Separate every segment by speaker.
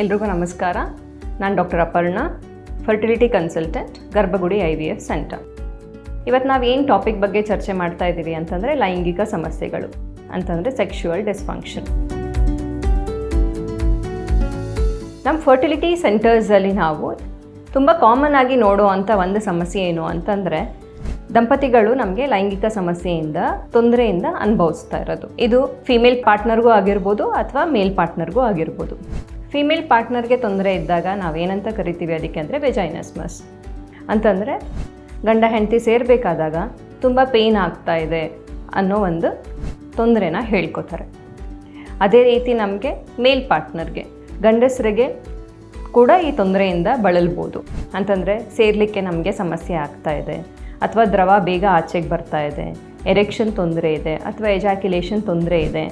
Speaker 1: ಎಲ್ರಿಗೂ ನಮಸ್ಕಾರ. ನಾನು doctor Aparna fertility consultant Garbhagudi I V F centre ಇವತ್ತು ನಾವು ಏನು ಟಾಪಿಕ್ ಬಗ್ಗೆ ಚರ್ಚೆ ಮಾಡ್ತಾ ಇದ್ದೀವಿ ಅಂತಂದರೆ ಲೈಂಗಿಕ ಸಮಸ್ಯೆಗಳು, ಅಂತಂದರೆ ಸೆಕ್ಷುವಲ್ ಡಿಸ್ಫಂಕ್ಷನ್ ನಮ್ಮ ಫರ್ಟಿಲಿಟಿ ಸೆಂಟರ್ಸಲ್ಲಿ ನಾವು ತುಂಬ ಕಾಮನ್ ಆಗಿ ನೋಡುವಂಥ ಒಂದು ಸಮಸ್ಯೆ ಏನು ಅಂತಂದರೆ ದಂಪತಿಗಳು ನಮಗೆ ಲೈಂಗಿಕ ಸಮಸ್ಯೆಯಿಂದ, ತೊಂದರೆಯಿಂದ ಅನುಭವಿಸ್ತಾ ಇರೋದು. ಇದು ಫಿಮೇಲ್ ಪಾರ್ಟ್ನರ್ಗೂ ಆಗಿರ್ಬೋದು ಅಥವಾ ಮೇಲ್ ಪಾರ್ಟ್ನರ್ಗೂ ಆಗಿರ್ಬೋದು. ಫಿಮೇಲ್ ಪಾರ್ಟ್ನರ್ಗೆ ತೊಂದರೆ ಇದ್ದಾಗ ನಾವೇನಂತ ಕರಿತೀವಿ ಅದಕ್ಕೆ ಅಂದರೆ ವೆಜೈನಸ್ಮಸ್ ಅಂತಂದರೆ ಗಂಡ ಹೆಂಡತಿ ಸೇರಬೇಕಾದಾಗ ತುಂಬ ಪೇಯ್ನ್ ಆಗ್ತಾ ಇದೆ ಅನ್ನೋ ಒಂದು ತೊಂದರೆನ ಹೇಳ್ಕೊತಾರೆ. ಅದೇ ರೀತಿ ನಮಗೆ ಮೇಲ್ ಪಾರ್ಟ್ನರ್ಗೆ ಗಂಡಸರಿಗೆ ಕೂಡ ಈ ತೊಂದರೆಯಿಂದ ಬಳಲ್ಬೋದು. ಅಂತಂದರೆ ಸೇರಲಿಕ್ಕೆ ನಮಗೆ ಸಮಸ್ಯೆ ಆಗ್ತಾ ಇದೆ, ಅಥವಾ ದ್ರವ ಬೇಗ ಆಚೆಗೆ ಬರ್ತಾ ಇದೆ ಎರೆಕ್ಷನ್ ತೊಂದರೆ ಇದೆ, ಅಥವಾ ಎಜಾಕ್ಯುಲೇಷನ್ ತೊಂದರೆ ಇದೆ.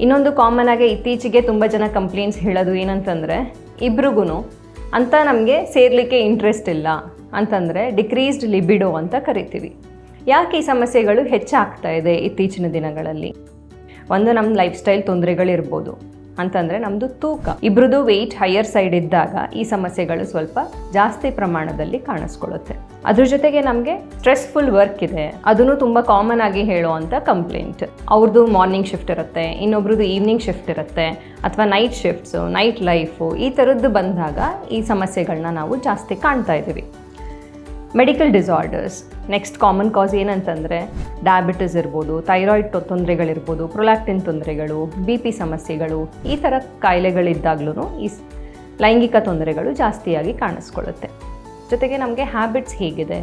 Speaker 1: ಇನ್ನೊಂದು ಕಾಮನ್ ಆಗಿ ಇತ್ತೀಚೆಗೆ ತುಂಬ ಜನ ಕಂಪ್ಲೇಂಟ್ಸ್ ಹೇಳೋದು ಏನಂತಂದರೆ ಇಬ್ರಿಗೂ ಅಂತ ನಮಗೆ ಸೇರಲಿಕ್ಕೆ ಇಂಟ್ರೆಸ್ಟ್ ಇಲ್ಲ ಅಂತಂದರೆ ಡಿಕ್ರೀಸ್ಡ್ ಲಿಬಿಡೋ ಅಂತ ಕರಿತೀವಿ. ಯಾಕೆ ಈ ಸಮಸ್ಯೆಗಳು ಹೆಚ್ಚಾಗ್ತಾ ಇದೆ ಇತ್ತೀಚಿನ ದಿನಗಳಲ್ಲಿ? ಒಂದು ನಮ್ಮ ಲೈಫ್ ಸ್ಟೈಲ್ ತೊಂದರೆಗಳಿರ್ಬೋದು ಅಂತಂದರೆ ನಮ್ಮದು ತೂಕ. ಇಬ್ರದ್ದು ವೆಯ್ಟ್ ಹೈಯರ್ ಸೈಡ್ ಇದ್ದಾಗ ಈ ಸಮಸ್ಯೆಗಳು ಸ್ವಲ್ಪ ಜಾಸ್ತಿ ಪ್ರಮಾಣದಲ್ಲಿ ಕಾಣಿಸ್ಕೊಳ್ಳುತ್ತೆ. ಅದ್ರ ಜೊತೆಗೆ ನಮಗೆ ಸ್ಟ್ರೆಸ್ಫುಲ್ ವರ್ಕ್ ಇದೆ. ಅದನ್ನು ತುಂಬ ಕಾಮನ್ ಆಗಿ ಹೇಳುವಂಥ ಕಂಪ್ಲೇಂಟ್ ಅವ್ರದ್ದು ಮಾರ್ನಿಂಗ್ ಶಿಫ್ಟ್ ಇರುತ್ತೆ ಇನ್ನೊಬ್ರದ್ದು ಈವ್ನಿಂಗ್ ಶಿಫ್ಟ್ ಇರುತ್ತೆ, ಅಥವಾ ನೈಟ್ ಶಿಫ್ಟ್ಸು ನೈಟ್ ಲೈಫು ಈ ಥರದ್ದು ಬಂದಾಗ ಈ ಸಮಸ್ಯೆಗಳನ್ನ ನಾವು ಜಾಸ್ತಿ ಕಾಣ್ತಾ ಇದ್ದೀವಿ. Medical disorders next common cause ಏನಂತಂದರೆ ಡಯಾಬಿಟಿಸ್ ಇರ್ಬೋದು ಥೈರಾಯ್ಡ್ ತೊಂದರೆಗಳಿರ್ಬೋದು ಪ್ರೊಲ್ಯಾಕ್ಟಿನ್ ತೊಂದರೆಗಳು ಬಿ ಪಿ ಸಮಸ್ಯೆಗಳು, ಈ ಥರ ಕಾಯಿಲೆಗಳಿದ್ದಾಗ್ಲೂ ಈ ಲೈಂಗಿಕ ತೊಂದರೆಗಳು ಜಾಸ್ತಿಯಾಗಿ ಕಾಣಿಸ್ಕೊಳ್ಳುತ್ತೆ. ಜೊತೆಗೆ ನಮಗೆ ಹ್ಯಾಬಿಟ್ಸ್ ಹೇಗಿದೆ?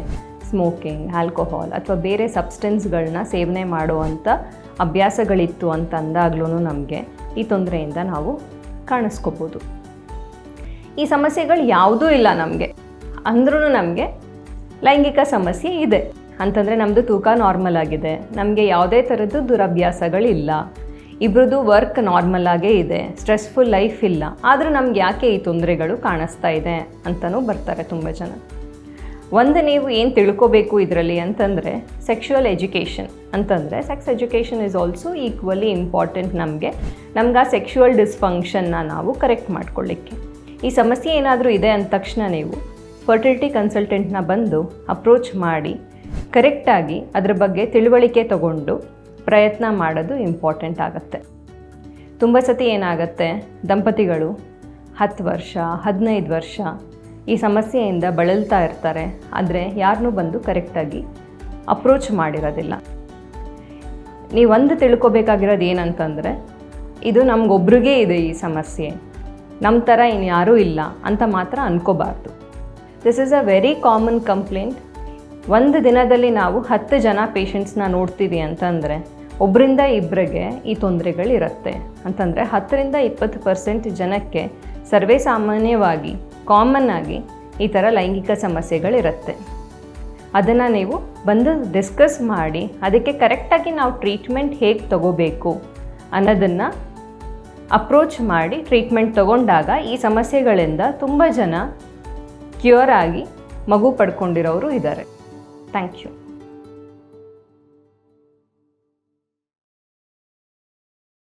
Speaker 1: ಸ್ಮೋಕಿಂಗ್ ಆಲ್ಕೋಹಾಲ್ ಅಥವಾ ಬೇರೆ ಸಬ್ಸ್ಟೆನ್ಸ್ಗಳನ್ನ ಸೇವನೆ ಮಾಡುವಂಥ ಅಭ್ಯಾಸಗಳಿತ್ತು ಅಂತ ಅಂದಾಗ್ಲೂ ನಮಗೆ ಈ ತೊಂದರೆಯಿಂದ ನಾವು ಕಾಣಿಸ್ಕೋಬೋದು. ಈ ಸಮಸ್ಯೆಗಳು ಯಾವುದೂ ಇಲ್ಲ ನಮಗೆ. ಅಂದ್ರೂ ನಮಗೆ ಲೈಂಗಿಕ ಸಮಸ್ಯೆ ಇದೆ. ಅಂತಂದರೆ ನಮ್ಮದು ತೂಕ ನಾರ್ಮಲ್ ಆಗಿದೆ. ನಮಗೆ ಯಾವುದೇ ಥರದ್ದು ದುರಭ್ಯಾಸಗಳಿಲ್ಲ. ಇಬ್ರದ್ದು ವರ್ಕ್ ನಾರ್ಮಲ್ ಆಗೇ ಇದೆ. ಸ್ಟ್ರೆಸ್ಫುಲ್ ಲೈಫ್ ಇಲ್ಲ. ಆದರೂ ನಮ್ಗೆ ಯಾಕೆ ಈ ತೊಂದರೆಗಳು ಕಾಣಿಸ್ತಾ ಇದೆ ಅಂತಲೂ ಬರ್ತಾರೆ ತುಂಬ ಜನ. ಒಂದು ನೀವು ಏನು ತಿಳ್ಕೋಬೇಕು ಇದರಲ್ಲಿ ಅಂತಂದರೆ ಸೆಕ್ಷುವಲ್ ಎಜುಕೇಷನ್ ಅಂತಂದರೆ sex education is also equally important ನಮಗೆ. ನಮ್ಗೆ ಆ ಸೆಕ್ಷುವಲ್ ಡಿಸ್ಫಂಕ್ಷನ್ನ ನಾವು ಕರೆಕ್ಟ್ ಮಾಡ್ಕೊಳ್ಳಿಕ್ಕೆ ಈ ಸಮಸ್ಯೆ ಏನಾದರೂ ಇದೆ ಅಂದ ತಕ್ಷಣ ನೀವು ಫರ್ಟಿಲಿಟಿ ಕನ್ಸಲ್ಟೆಂಟ್ನ ಬಂದು ಅಪ್ರೋಚ್ ಮಾಡಿ ಕರೆಕ್ಟಾಗಿ ಅದರ ಬಗ್ಗೆ ತಿಳುವಳಿಕೆ ತಗೊಂಡು ಪ್ರಯತ್ನ ಮಾಡೋದು ಇಂಪಾರ್ಟೆಂಟ್ ಆಗುತ್ತೆ. ತುಂಬ ಸತಿ ಏನಾಗುತ್ತೆ, ದಂಪತಿಗಳು ಹತ್ತು ವರ್ಷ, ಹದಿನೈದು ವರ್ಷ ಈ ಸಮಸ್ಯೆಯಿಂದ ಬಳಲ್ತಾ ಇರ್ತಾರೆ, ಆದರೆ ಯಾರನ್ನೂ ಬಂದು ಕರೆಕ್ಟಾಗಿ ಅಪ್ರೋಚ್ ಮಾಡಿರೋದಿಲ್ಲ. ನೀವೊಂದು ತಿಳ್ಕೊಬೇಕಾಗಿರೋದು ಏನಂತಂದರೆ, ಇದು ನಮಗೊಬ್ರಿಗೇ ಇದೆ ಈ ಸಮಸ್ಯೆ ನಮ್ಮ ಥರ ಇನ್ಯಾರೂ ಇಲ್ಲ ಅಂತ ಮಾತ್ರ ಅನ್ಕೋಬಾರ್ದು. This is a very common complaint ಒಂದು ದಿನದಲ್ಲಿ ನಾವು ಹತ್ತು ಜನ ಪೇಷಂಟ್ಸ್ನ ನೋಡ್ತೀವಿ ಅಂತಂದರೆ ಒಬ್ಬರಿಂದ ಇಬ್ಬರಿಗೆ ಈ ತೊಂದರೆಗಳಿರುತ್ತೆ. ಅಂತಂದರೆ ಹತ್ತರಿಂದ ಇಪ್ಪತ್ತು ಪರ್ಸೆಂಟ್ ಜನಕ್ಕೆ ಸರ್ವೇ ಸಾಮಾನ್ಯವಾಗಿ ಕಾಮನ್ ಆಗಿ ಈ ಥರ ಲೈಂಗಿಕ ಸಮಸ್ಯೆಗಳಿರುತ್ತೆ. ಅದನ್ನು ನೀವು ಬಂದು ಡಿಸ್ಕಸ್ ಮಾಡಿ, ಅದಕ್ಕೆ ಕರೆಕ್ಟಾಗಿ ನಾವು ಟ್ರೀಟ್ಮೆಂಟ್ ಹೇಗೆ ತಗೋಬೇಕು ಅನ್ನೋದನ್ನು ಅಪ್ರೋಚ್ ಮಾಡಿ ಟ್ರೀಟ್ಮೆಂಟ್ ತಗೊಂಡಾಗ ಈ ಸಮಸ್ಯೆಗಳಿಂದ ತುಂಬ ಜನ ಕ್ಯೂರ್ ಆಗಿ ಮಗು ಪಡ್ಕೊಂಡಿರೋರು ಇದ್ದಾರೆ ಥ್ಯಾಂಕ್ ಯು